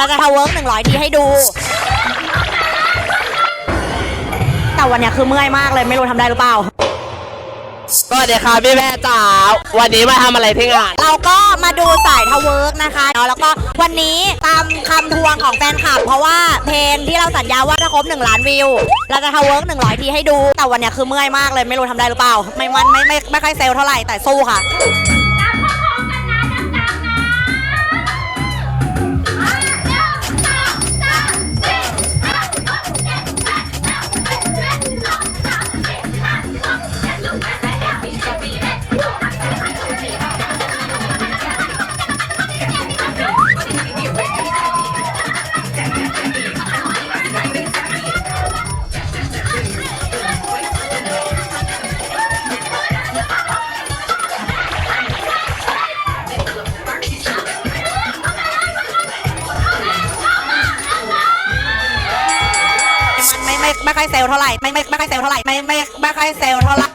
เราจะทำเวิร์กหนึ่งร้อยทีให้ดู แต่วันเนี้ยคือเมื่อยมากเลยไม่รู้ทำได้หรือเปล่า สวัสดีค่ะพี่แม่จ๋าวันนี้มาทำอะไรที่งาน เราก็มาดูสายทาวเวิร์กนะคะเนาะแล้วก็วันนี้ตามคำทวงของแฟนคลับ เพราะว่าเพลงที่เราสัญญาว่าถ้าครบ1ล้านวิว เราจะทาวเวิร์ก100 ทีให้ดู แต่วันเนี้ยคือเมื่อยมากเลยไม่รู้ทำได้หรือเปล่า ไม่มันไม่ไม่ไม่ค่อยเซลล์เท่าไหร่แต่สู้ค่ะ ไม่ไม่ค่อยเซลเท่าไหร่ไม่ไม่ไม่ค่อยเซลเท่าไหร่ไม่ไม่ไม่ค่อยเซลเท่าไหร่